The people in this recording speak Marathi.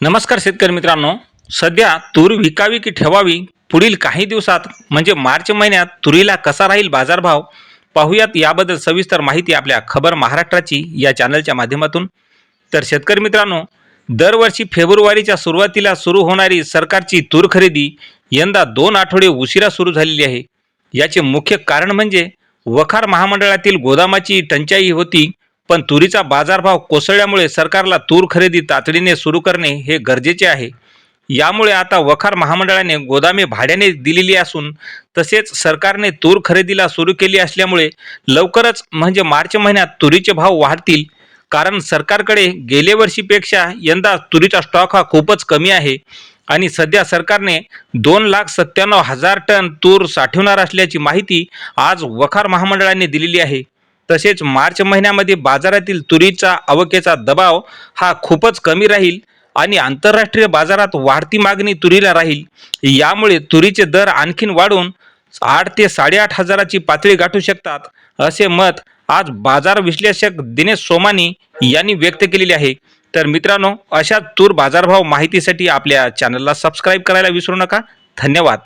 नमस्कार शेतकरी मित्रांनो. सध्या तूर विकावी की ठेवावी पुढील काही दिवसात म्हणजे मार्च महिन्यात तुरीला कसा राहील बाजारभाव पाहूयात याबद्दल सविस्तर माहिती आपल्या खबर महाराष्ट्राची या चॅनलच्या माध्यमातून. तर शेतकरी मित्रांनो दरवर्षी फेब्रुवारीच्या सुरुवातीला सुरू होणारी सरकारची तूर खरेदी यंदा दोन आठवडे उशिरा सुरू झालेली आहे. याचे मुख्य कारण म्हणजे वखार महामंडळातील गोदामाची टंचाई होती पण तुरीचा बाजारभाव कोसळल्यामुळे सरकारला तूर खरेदी तातडीने सुरू करणे हे गरजेचे आहे. यामुळे आता वखार महामंडळाने गोदामे भाड्याने दिलेली असून तसेच सरकारने तूर खरेदीला सुरू केली असल्यामुळे लवकरच म्हणजे मार्च महिन्यात तुरीचे भाव वाढतील. कारण सरकारकडे गेल्या वर्षीपेक्षा यंदा तुरीचा स्टॉक हा खूपच कमी आहे आणि सध्या सरकारने दोन लाख सत्त्याण्णव हजार टन तूर साठवणार असल्याची माहिती आज वखार महामंडळाने दिलेली आहे. तसेच मार्च महिन्यामध्ये बाजारातील तुरीचा आवकेचा दबाव हा खूपच कमी राहील आणि आंतरराष्ट्रीय बाजारात वाढती मागणी तुरीला राहील. यामुळे तुरीचे दर आणखीन वाढून आठ ते साडेआठ हजाराची पातळी गाठू शकतात असे मत आज बाजार विश्लेषक दिनेश सोमानी यांनी व्यक्त केलेले आहे. तर मित्रांनो अशा तूर बाजारभाव माहितीसाठी आपल्या चॅनलला सबस्क्राईब करायला विसरू नका. धन्यवाद.